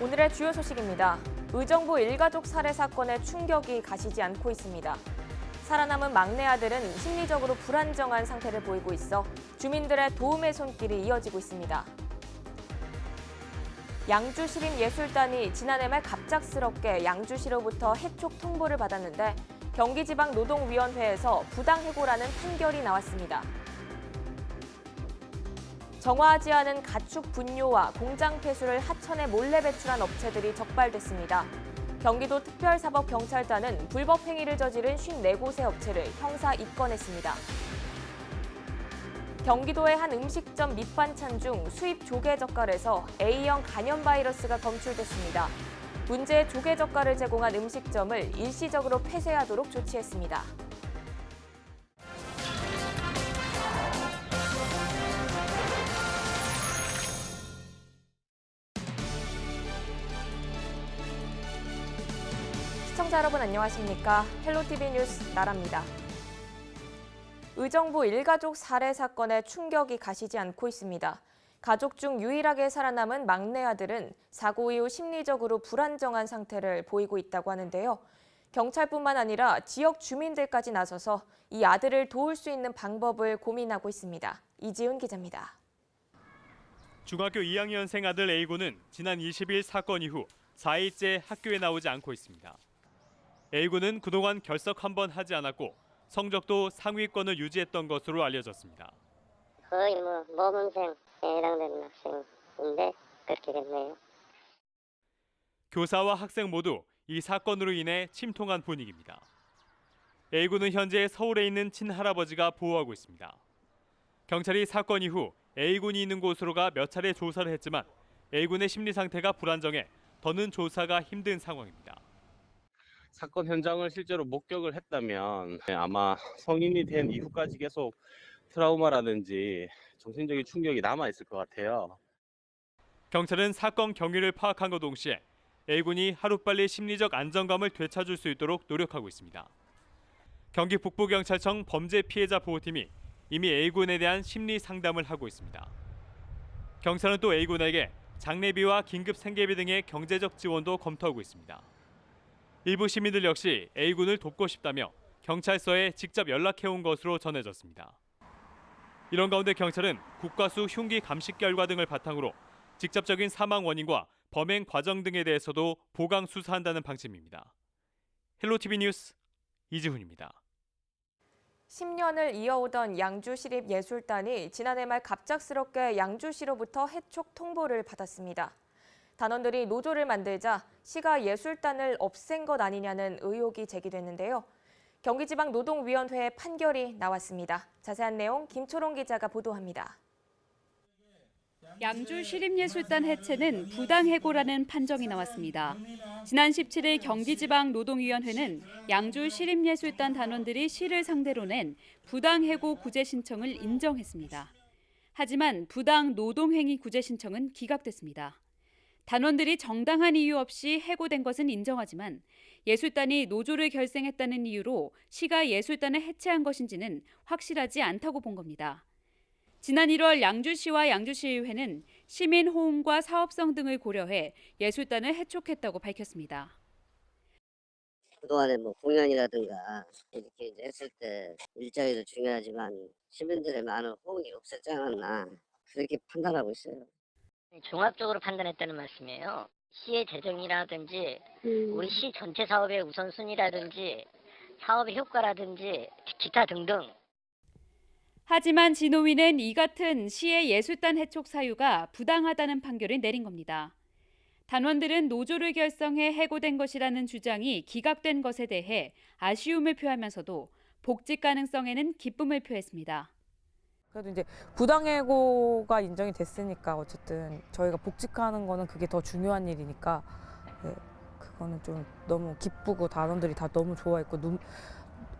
오늘의 주요 소식입니다. 의정부 일가족 살해 사건의 충격이 가시지 않고 있습니다. 살아남은 막내 아들은 심리적으로 불안정한 상태를 보이고 있어 주민들의 도움의 손길이 이어지고 있습니다. 양주시립예술단이 지난해 말 갑작스럽게 양주시로부터 해촉 통보를 받았는데 경기지방노동위원회에서 부당해고라는 판결이 나왔습니다. 정화하지 않은 가축 분뇨와 공장 폐수를 하천에 몰래 배출한 업체들이 적발됐습니다. 경기도 특별사법경찰단은 불법 행위를 저지른 54곳의 업체를 형사 입건했습니다. 경기도의 한 음식점 밑반찬 중 수입 조개 젓갈에서 A형 간염 바이러스가 검출됐습니다. 문제의 조개 젓갈을 제공한 음식점을 일시적으로 폐쇄하도록 조치했습니다. 여러분 안녕하십니까? 헬로티비 뉴스 나라입니다. 의정부 일가족 살해 사건에 충격이 가시지 않고 있습니다. 가족 중 유일하게 살아남은 막내 아들은 사고 이후 심리적으로 불안정한 상태를 보이고 있다고 하는데요. 경찰뿐만 아니라 지역 주민들까지 나서서 이 아들을 도울 수 있는 방법을 고민하고 있습니다. 이지훈 기자입니다. 중학교 2학년생 아들 A군은 지난 20일 사건 이후 4일째 학교에 나오지 않고 있습니다. A군은 그동안 결석 한 번 하지 않았고 성적도 상위권을 유지했던 것으로 알려졌습니다. 거의 뭐 모범생에 해당되는 학생인데 그렇게 됐네요. 교사와 학생 모두 이 사건으로 인해 침통한 분위기입니다. A군은 현재 서울에 있는 친할아버지가 보호하고 있습니다. 경찰이 사건 이후 A군이 있는 곳으로 가 몇 차례 조사를 했지만 A군의 심리 상태가 불안정해 더는 조사가 힘든 상황입니다. 사건 현장을 실제로 목격을 했다면 네, 아마 성인이 된 이후까지 계속 트라우마라든지 정신적인 충격이 남아 있을 것 같아요. 경찰은 사건 경위를 파악한과 동시에 A군이 하루빨리 심리적 안정감을 되찾을 수 있도록 노력하고 있습니다. 경기 북부경찰청 범죄 피해자 보호팀이 이미 A군에 대한 심리 상담을 하고 있습니다. 경찰은 또 A군에게 장례비와 긴급 생계비 등의 경제적 지원도 검토하고 있습니다. 일부 시민들 역시 A군을 돕고 싶다며 경찰서에 직접 연락해온 것으로 전해졌습니다. 이런 가운데 경찰은 국과수 흉기 감식 결과 등을 바탕으로 직접적인 사망 원인과 범행 과정 등에 대해서도 보강 수사한다는 방침입니다. 헬로티비 뉴스 이지훈입니다. 10년을 이어오던 양주시립예술단이 지난해 말 갑작스럽게 양주시로부터 해촉 통보를 받았습니다. 단원들이 노조를 만들자 시가 예술단을 없앤 것 아니냐는 의혹이 제기됐는데요. 경기지방노동위원회의 판결이 나왔습니다. 자세한 내용 김초롱 기자가 보도합니다. 양주 시립예술단 해체는 부당해고라는 판정이 나왔습니다. 지난 17일 경기지방노동위원회는 양주 시립예술단 단원들이 시를 상대로 낸 부당해고 구제 신청을 인정했습니다. 하지만 부당 노동행위 구제 신청은 기각됐습니다. 단원들이 정당한 이유 없이 해고된 것은 인정하지만 예술단이 노조를 결성했다는 이유로 시가 예술단을 해체한 것인지는 확실하지 않다고 본 겁니다. 지난 1월 양주시와 양주시의회는 시민 호응과 사업성 등을 고려해 예술단을 해촉했다고 밝혔습니다. 그동안에 뭐 공연이라든가 이렇게 이제 했을 때 일자리도 중요하지만 시민들의 많은 호응이 없었지 않았나 그렇게 판단하고 있어요. 종합적으로 판단했다는 말씀이에요. 시의 재정이라든지 우리 시 전체 사업의 우선순위라든지 사업의 효과라든지 기타 등등 하지만 진호위는 이 같은 시의 예술단 해촉 사유가 부당하다는 판결을 내린 겁니다. 단원들은 노조를 결성해 해고된 것이라는 주장이 기각된 것에 대해 아쉬움을 표하면서도 복직 가능성에는 기쁨을 표했습니다. 그래도 이제 부당해고가 인정이 됐으니까 어쨌든 저희가 복직하는 거는 그게 더 중요한 일이니까 네, 그거는 좀 너무 기쁘고 단원들이 다 너무 좋아했고 눈,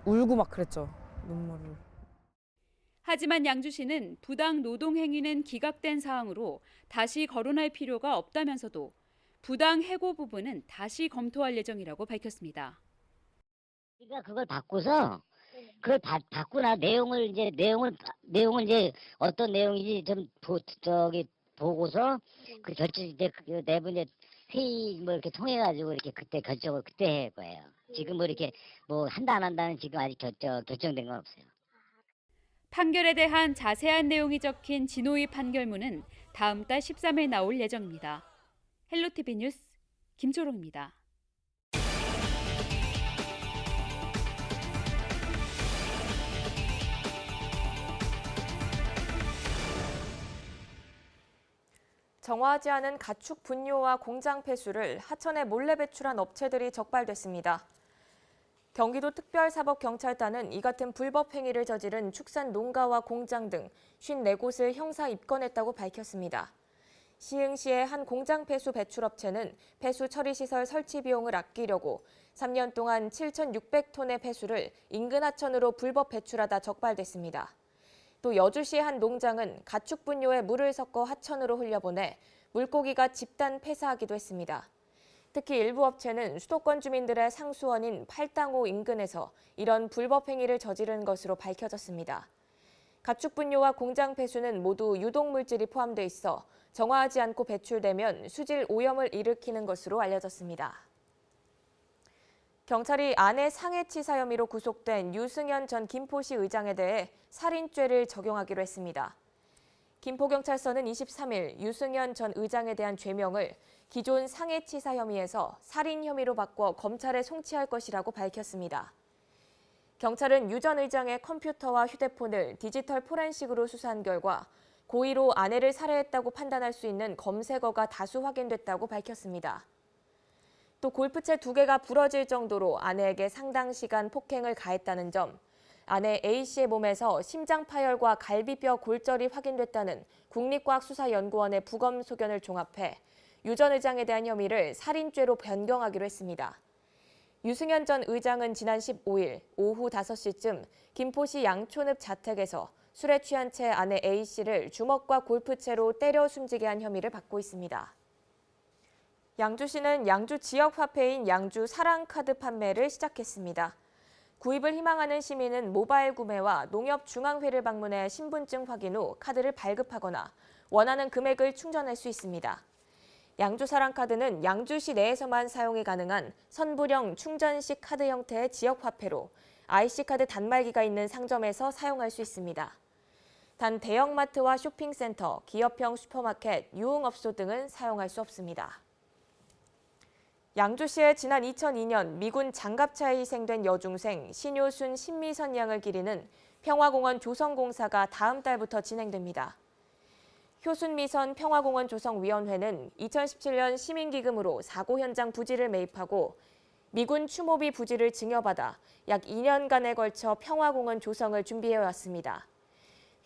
울고 막 그랬죠 눈물을. 하지만 양주시는 부당 노동 행위는 기각된 사항으로 다시 거론할 필요가 없다면서도 부당 해고 부분은 다시 검토할 예정이라고 밝혔습니다. 우리가 그걸 바꿔서 그걸 바, 바꾸나 내용을 이제 내용을 내용을 이제 어떤 내용인지 좀 보, 저기 보고서 그 결정 이제 그 내분의 회의 뭐 이렇게 통해 가지고 이렇게 그때 결정을 그때 할 거예요. 지금 뭐 이렇게 뭐 한다 안 한다는 지금 아직 결정 결정된 건 없어요. 판결에 대한 자세한 내용이 적힌 진호위 판결문은 다음 달 13일 나올 예정입니다. 헬로티비 뉴스 김초롱입니다. 정화하지 않은 가축 분뇨와 공장 폐수를 하천에 몰래 배출한 업체들이 적발됐습니다. 경기도 특별사법경찰단은 이 같은 불법 행위를 저지른 축산 농가와 공장 등 54곳을 형사 입건했다고 밝혔습니다. 시흥시의 한 공장 폐수 배출업체는 폐수 처리시설 설치 비용을 아끼려고 3년 동안 7,600톤의 폐수를 인근 하천으로 불법 배출하다 적발됐습니다. 또 여주시의 한 농장은 가축 분뇨에 물을 섞어 하천으로 흘려보내 물고기가 집단 폐사하기도 했습니다. 특히 일부 업체는 수도권 주민들의 상수원인 팔당호 인근에서 이런 불법 행위를 저지른 것으로 밝혀졌습니다. 가축 분뇨와 공장 폐수는 모두 유독 물질이 포함돼 있어 정화하지 않고 배출되면 수질 오염을 일으키는 것으로 알려졌습니다. 경찰이 아내 상해치사 혐의로 구속된 유승현 전 김포시 의장에 대해 살인죄를 적용하기로 했습니다. 김포경찰서는 23일 유승현 전 의장에 대한 죄명을 기존 상해치사 혐의에서 살인 혐의로 바꿔 검찰에 송치할 것이라고 밝혔습니다. 경찰은 유 전 의장의 컴퓨터와 휴대폰을 디지털 포렌식으로 수사한 결과 고의로 아내를 살해했다고 판단할 수 있는 검색어가 다수 확인됐다고 밝혔습니다. 또 골프채 두 개가 부러질 정도로 아내에게 상당 시간 폭행을 가했다는 점, 아내 A씨의 몸에서 심장 파열과 갈비뼈 골절이 확인됐다는 국립과학수사연구원의 부검 소견을 종합해 유 전 의장에 대한 혐의를 살인죄로 변경하기로 했습니다. 유승현 전 의장은 지난 15일 오후 5시쯤 김포시 양촌읍 자택에서 술에 취한 채 아내 A씨를 주먹과 골프채로 때려 숨지게 한 혐의를 받고 있습니다. 양주시는 양주 지역 화폐인 양주 사랑카드 판매를 시작했습니다. 구입을 희망하는 시민은 모바일 구매와 농협중앙회를 방문해 신분증 확인 후 카드를 발급하거나 원하는 금액을 충전할 수 있습니다. 양주 사랑카드는 양주시 내에서만 사용이 가능한 선불형 충전식 카드 형태의 지역 화폐로 IC카드 단말기가 있는 상점에서 사용할 수 있습니다. 단 대형마트와 쇼핑센터, 기업형 슈퍼마켓, 유흥업소 등은 사용할 수 없습니다. 양주시에 지난 2002년 미군 장갑차에 희생된 여중생 신효순 신미선 양을 기리는 평화공원 조성공사가 다음 달부터 진행됩니다. 효순미선 평화공원 조성위원회는 2017년 시민기금으로 사고 현장 부지를 매입하고 미군 추모비 부지를 증여받아 약 2년간에 걸쳐 평화공원 조성을 준비해왔습니다.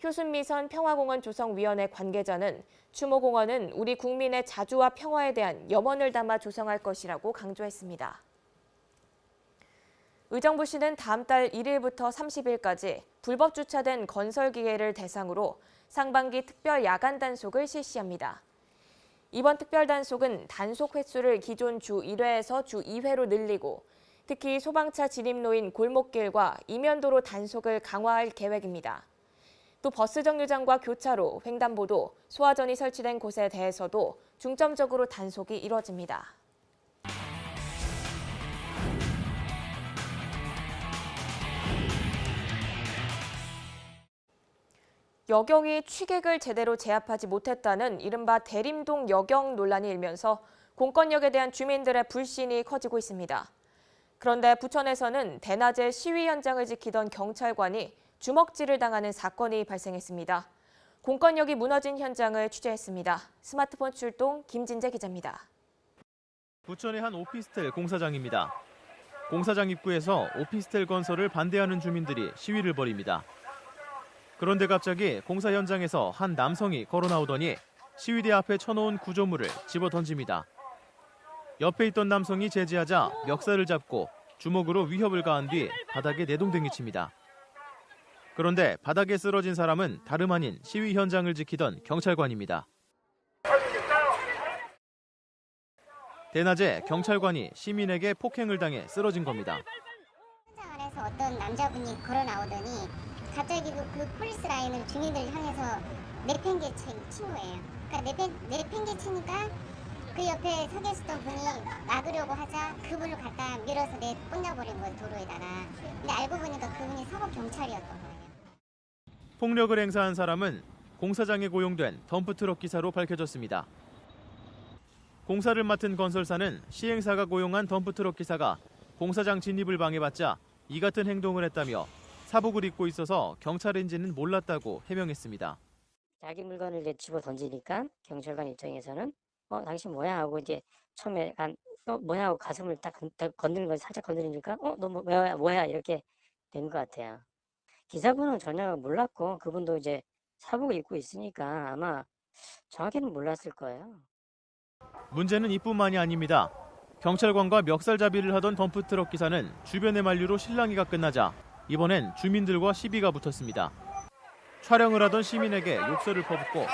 효순미선 평화공원 조성위원회 관계자는 추모공원은 우리 국민의 자주와 평화에 대한 염원을 담아 조성할 것이라고 강조했습니다. 의정부시는 다음 달 1일부터 30일까지 불법 주차된 건설 기계를 대상으로 상반기 특별 야간 단속을 실시합니다. 이번 특별 단속은 단속 횟수를 기존 주 1회에서 주 2회로 늘리고 특히 소방차 진입로인 골목길과 이면도로 단속을 강화할 계획입니다. 또 버스 정류장과 교차로, 횡단보도, 소화전이 설치된 곳에 대해서도 중점적으로 단속이 이뤄집니다. 여경이 취객을 제대로 제압하지 못했다는 이른바 대림동 여경 논란이 일면서 공권력에 대한 주민들의 불신이 커지고 있습니다. 그런데 부천에서는 대낮에 시위 현장을 지키던 경찰관이 주먹질을 당하는 사건이 발생했습니다. 공권력이 무너진 현장을 취재했습니다. 스마트폰 출동 김진재 기자입니다. 부천의 한 오피스텔 공사장입니다. 공사장 입구에서 오피스텔 건설을 반대하는 주민들이 시위를 벌입니다. 그런데 갑자기 공사 현장에서 한 남성이 걸어 나오더니 시위대 앞에 쳐놓은 구조물을 집어 던집니다. 옆에 있던 남성이 제지하자 멱살을 잡고 주먹으로 위협을 가한 뒤 바닥에 내동댕이 칩니다. 그런데 바닥에 쓰러진 사람은 다름 아닌 시위 현장을 지키던 경찰관입니다. 대낮에 경찰관이 시민에게 폭행을 당해 쓰러진 겁니다. 현장 안에서 어떤 남자분이 걸어 나오더니 갑자기 그, 그 폴리스 라인을 주민들 향해서 내팽개친 친 거예요. 그러니까 내팽 내팽개 치니까 그 옆에 서 계시던 분이 막으려고 하자 그분을 갖다 밀어서 내 꽂아버린 거예요 도로에다가. 근데 알고 보니까 그분이 사법 경찰이었던 거예요. 폭력을 행사한 사람은 공사장에 고용된 덤프트럭 기사로 밝혀졌습니다. 공사를 맡은 건설사는 시행사가 고용한 덤프트럭 기사가 공사장 진입을 방해받자 이 같은 행동을 했다며 사복을 입고 있어서 경찰인지는 몰랐다고 해명했습니다. 자기 물건을 이제 집어 던지니까 경찰관 입장에서는 어 당신 뭐야 하고 이제 처음에 간 어, 뭐야 하고 가슴을 딱 건드는 거 살짝 건드리니까 어너 뭐야 뭐야 이렇게 된 것 같아요. 기사분은 전혀 몰랐고 그분도 이제 사복을 입고 있으니까 아마 정확히는 몰랐을 거예요. 문제는 이뿐만이 아닙니다. 경찰관과 멱살잡이를 하던 덤프트럭 기사는 주변의 만류로 실랑이가 끝나자 이번엔 주민들과 시비가 붙었습니다. 촬영을 하던 시민에게 욕설을 퍼붓고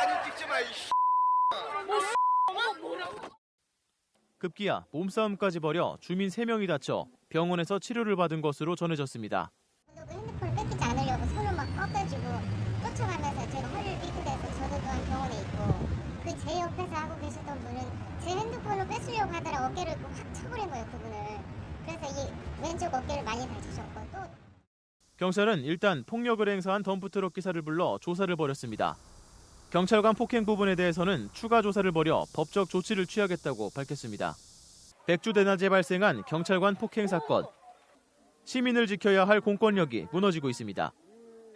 급기야 몸싸움까지 벌여 주민 3명이 다쳐 병원에서 치료를 받은 것으로 전해졌습니다. 저도 그 핸드폰을 뺏기지 않으려고 손을 막 꺾어주고 쫓아가면서 제가 허리를 삐끗해서 저도 또한 병원에 있고 그 제 옆에서 하고 계셨던 분은 제 핸드폰을 뺏으려고 하다가 어깨를 확 쳐버린 거예요 그분을 그래서 이 왼쪽 어깨를 많이 다치셨고 또 경찰은 일단 폭력을 행사한 덤프트럭 기사를 불러 조사를 벌였습니다. 경찰관 폭행 부분에 대해서는 추가 조사를 벌여 법적 조치를 취하겠다고 밝혔습니다. 백주 대낮에 발생한 경찰관 폭행 사건. 시민을 지켜야 할 공권력이 무너지고 있습니다.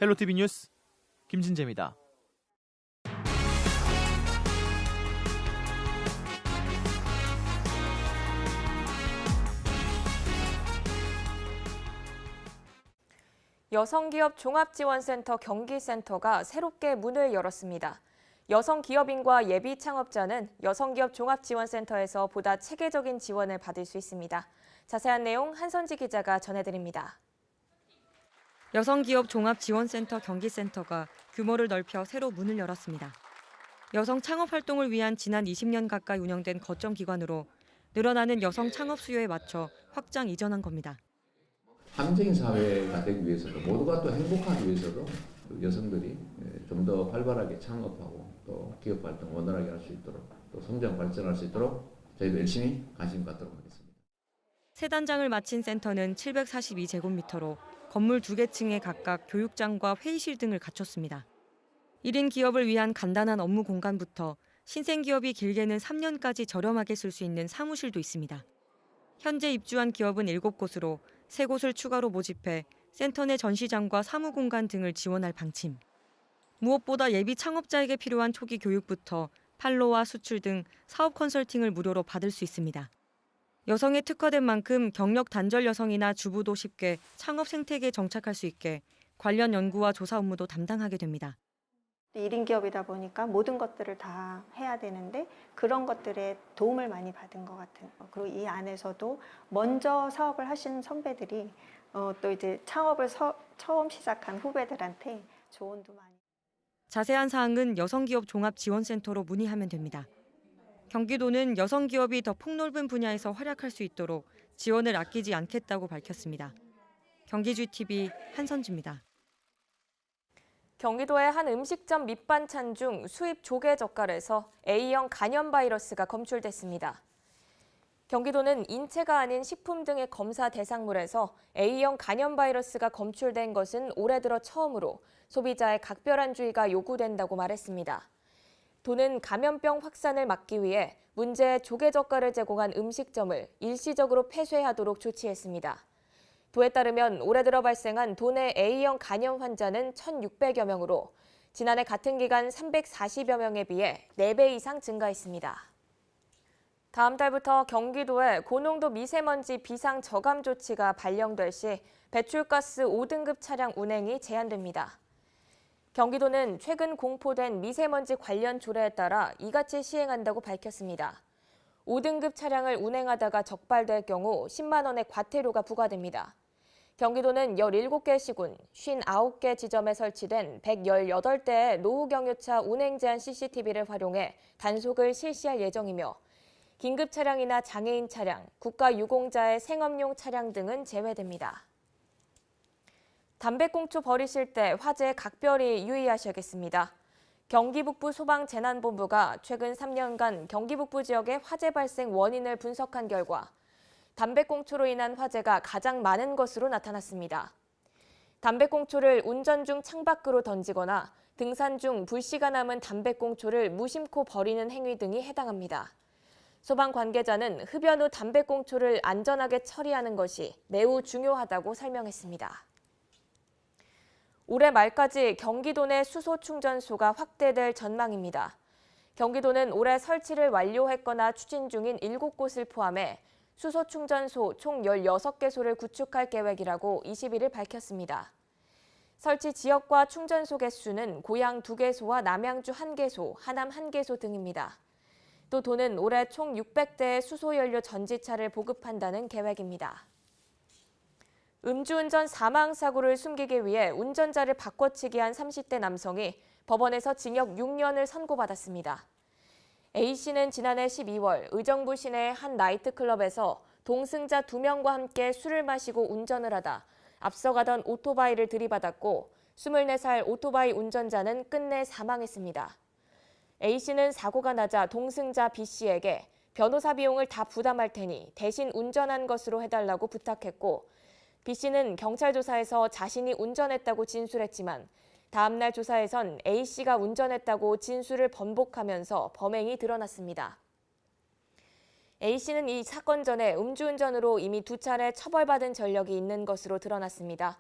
헬로티비 뉴스 김진재입니다. 여성기업 종합지원센터 경기센터가 새롭게 문을 열었습니다. 여성 기업인과 예비 창업자는 여성기업 종합지원센터에서 보다 체계적인 지원을 받을 수 있습니다. 자세한 내용 한선지 기자가 전해드립니다. 여성기업 종합지원센터 경기센터가 규모를 넓혀 새로 문을 열었습니다. 여성 창업 활동을 위한 지난 20년 가까이 운영된 거점 기관으로 늘어나는 여성 창업 수요에 맞춰 확장 이전한 겁니다. 함정인 사회가 되기 위해서도 모두가 또 행복하기 위해서도 그 여성들이 좀 더 활발하게 창업하고 또 기업 활동 원활하게 할 수 있도록 또 성장 발전할 수 있도록 저희도 열심히 관심 갖도록 하겠습니다. 세 단장을 마친 센터는 742제곱미터로 건물 두 개 층에 각각 교육장과 회의실 등을 갖췄습니다. 1인 기업을 위한 간단한 업무 공간부터 신생 기업이 길게는 3년까지 저렴하게 쓸 수 있는 사무실도 있습니다. 현재 입주한 기업은 7곳으로 3곳을 추가로 모집해 센터 내 전시장과 사무 공간 등을 지원할 방침. 무엇보다 예비 창업자에게 필요한 초기 교육부터 판로와 수출 등 사업 컨설팅을 무료로 받을 수 있습니다. 여성에 특화된 만큼 경력 단절 여성이나 주부도 쉽게 창업 생태계에 정착할 수 있게 관련 연구와 조사 업무도 담당하게 됩니다. 1인 기업이다 보니까 모든 것들을 다 해야 되는데 그런 것들에 도움을 많이 받은 것 같은 거. 그리고 이 안에서도 먼저 사업을 하신 선배들이 어, 또 이제 창업을 서- 처음 시작한 후배들한테 조언도 많이 자세한 사항은 여성기업 종합지원센터로 문의하면 됩니다. 경기도는 여성기업이 더 폭넓은 분야에서 활약할 수 있도록 지원을 아끼지 않겠다고 밝혔습니다. 경기주TV 한선주입니다. 경기도의 한 음식점 밑반찬 중 수입 조개 젓갈에서 A형 간염 바이러스가 검출됐습니다. 경기도는 인체가 아닌 식품 등의 검사 대상물에서 A형 간염 바이러스가 검출된 것은 올해 들어 처음으로 소비자의 각별한 주의가 요구된다고 말했습니다. 도는 감염병 확산을 막기 위해 문제의 조개 젓갈을 제공한 음식점을 일시적으로 폐쇄하도록 조치했습니다. 도에 따르면 올해 들어 발생한 도내 A형 간염 환자는 1,600여 명으로 지난해 같은 기간 340여 명에 비해 4배 이상 증가했습니다. 다음 달부터 경기도에 고농도 미세먼지 비상 저감 조치가 발령될 시 배출가스 5등급 차량 운행이 제한됩니다. 경기도는 최근 공포된 미세먼지 관련 조례에 따라 이같이 시행한다고 밝혔습니다. 5등급 차량을 운행하다가 적발될 경우 10만 원의 과태료가 부과됩니다. 경기도는 17개 시군, 59개 지점에 설치된 118대의 노후 경유차 운행 제한 CCTV를 활용해 단속을 실시할 예정이며 긴급 차량이나 장애인 차량, 국가 유공자의 생업용 차량 등은 제외됩니다. 담배꽁초 버리실 때 화재에 각별히 유의하셔야겠습니다. 경기 북부 소방재난본부가 최근 3년간 경기 북부 지역의 화재 발생 원인을 분석한 결과 담배꽁초로 인한 화재가 가장 많은 것으로 나타났습니다. 담배꽁초를 운전 중 창밖으로 던지거나 등산 중 불씨가 남은 담배꽁초를 무심코 버리는 행위 등이 해당합니다. 소방 관계자는 흡연 후 담배꽁초를 안전하게 처리하는 것이 매우 중요하다고 설명했습니다. 올해 말까지 경기도 내 수소 충전소가 확대될 전망입니다. 경기도는 올해 설치를 완료했거나 추진 중인 7곳을 포함해 수소 충전소 총 16개소를 구축할 계획이라고 21일 밝혔습니다. 설치 지역과 충전소 개수는 고양 2개소와 남양주 1개소, 하남 1개소 등입니다. 또 도는 올해 총 600대의 수소연료 전지차를 보급한다는 계획입니다. 음주운전 사망 사고를 숨기기 위해 운전자를 바꿔치기 한 30대 남성이 법원에서 징역 6년을 선고받았습니다. A씨는 지난해 12월 의정부 시내 한 나이트클럽에서 동승자 2명과 함께 술을 마시고 운전을 하다 앞서가던 오토바이를 들이받았고 24살 오토바이 운전자는 끝내 사망했습니다. A씨는 사고가 나자 동승자 B씨에게 변호사 비용을 다 부담할 테니 대신 운전한 것으로 해달라고 부탁했고 B씨는 경찰 조사에서 자신이 운전했다고 진술했지만 다음날 조사에선 A씨가 운전했다고 진술을 번복하면서 범행이 드러났습니다. A씨는 이 사건 전에 음주운전으로 이미 두 차례 처벌받은 전력이 있는 것으로 드러났습니다.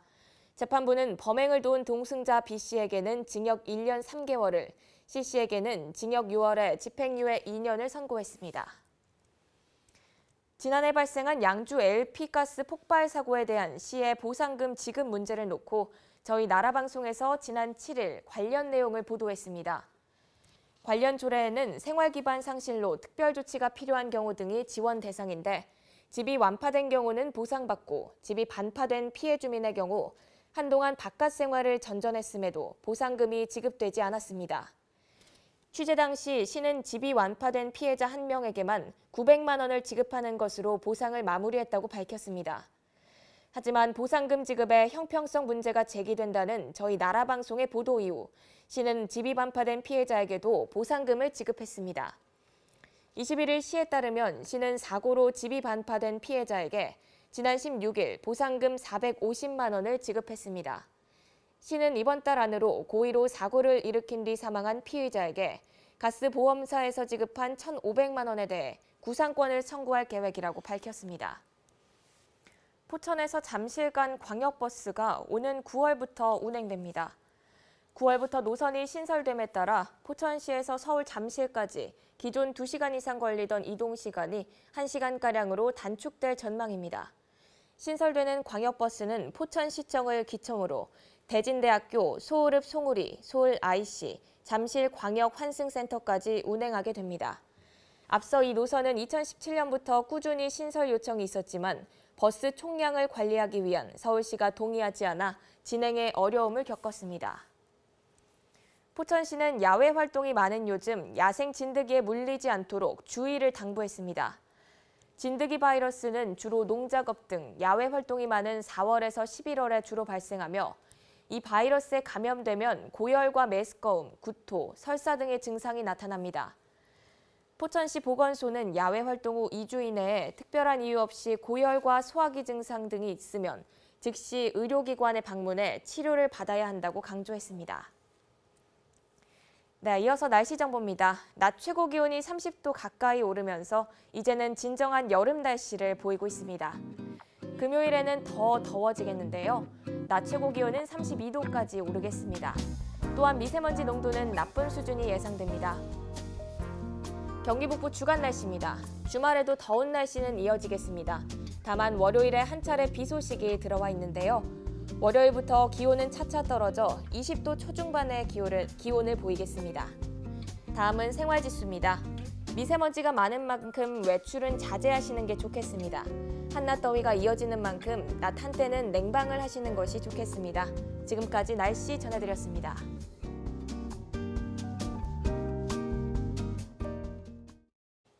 재판부는 범행을 도운 동승자 B씨에게는 징역 1년 3개월을, C씨에게는 징역 6월에 집행유예 2년을 선고했습니다. 지난해 발생한 양주 LP가스 폭발 사고에 대한 시의 보상금 지급 문제를 놓고 저희 나라 방송에서 지난 7일 관련 내용을 보도했습니다. 관련 조례에는 생활 기반 상실로 특별 조치가 필요한 경우 등이 지원 대상인데 집이 완파된 경우는 보상받고 집이 반파된 피해 주민의 경우 한동안 바깥 생활을 전전했음에도 보상금이 지급되지 않았습니다. 취재 당시 시는 집이 완파된 피해자 한 명에게만 900만 원을 지급하는 것으로 보상을 마무리했다고 밝혔습니다. 하지만 보상금 지급에 형평성 문제가 제기된다는 저희 나라 방송의 보도 이후 시는 집이 반파된 피해자에게도 보상금을 지급했습니다. 21일 시에 따르면 시는 사고로 집이 반파된 피해자에게 지난 16일 보상금 450만 원을 지급했습니다. 시는 이번 달 안으로 고의로 사고를 일으킨 뒤 사망한 피의자에게 가스보험사에서 지급한 1,500만 원에 대해 구상권을 청구할 계획이라고 밝혔습니다. 포천에서 잠실 간 광역버스가 오는 9월부터 운행됩니다. 9월부터 노선이 신설됨에 따라 포천시에서 서울 잠실까지 기존 2시간 이상 걸리던 이동 시간이 1시간가량으로 단축될 전망입니다. 신설되는 광역버스는 포천시청을 기점으로 대진대학교, 소울읍 송우리, 소울 IC, 잠실 광역 환승센터까지 운행하게 됩니다. 앞서 이 노선은 2017년부터 꾸준히 신설 요청이 있었지만 버스 총량을 관리하기 위한 서울시가 동의하지 않아 진행에 어려움을 겪었습니다. 포천시는 야외 활동이 많은 요즘 야생 진드기에 물리지 않도록 주의를 당부했습니다. 진드기 바이러스는 주로 농작업 등 야외 활동이 많은 4월에서 11월에 주로 발생하며 이 바이러스에 감염되면 고열과 메스꺼움, 구토, 설사 등의 증상이 나타납니다. 포천시 보건소는 야외 활동 후 2주 이내에 특별한 이유 없이 고열과 소화기 증상 등이 있으면 즉시 의료기관에 방문해 치료를 받아야 한다고 강조했습니다. 네, 이어서 날씨 정보입니다. 낮 최고 기온이 30도 가까이 오르면서 이제는 진정한 여름 날씨를 보이고 있습니다. 금요일에는 더 더워지겠는데요. 낮 최고 기온은 32도까지 오르겠습니다. 또한 미세먼지 농도는 나쁜 수준이 예상됩니다. 경기 북부 주간 날씨입니다. 주말에도 더운 날씨는 이어지겠습니다. 다만 월요일에 한 차례 비 소식이 들어와 있는데요. 월요일부터 기온은 차차 떨어져 20도 초중반의 기온을, 기온을 보이겠습니다. 다음은 생활지수입니다. 미세먼지가 많은 만큼 외출은 자제하시는 게 좋겠습니다. 한낮 더위가 이어지는 만큼 낮 한때는 냉방을 하시는 것이 좋겠습니다. 지금까지 날씨 전해드렸습니다.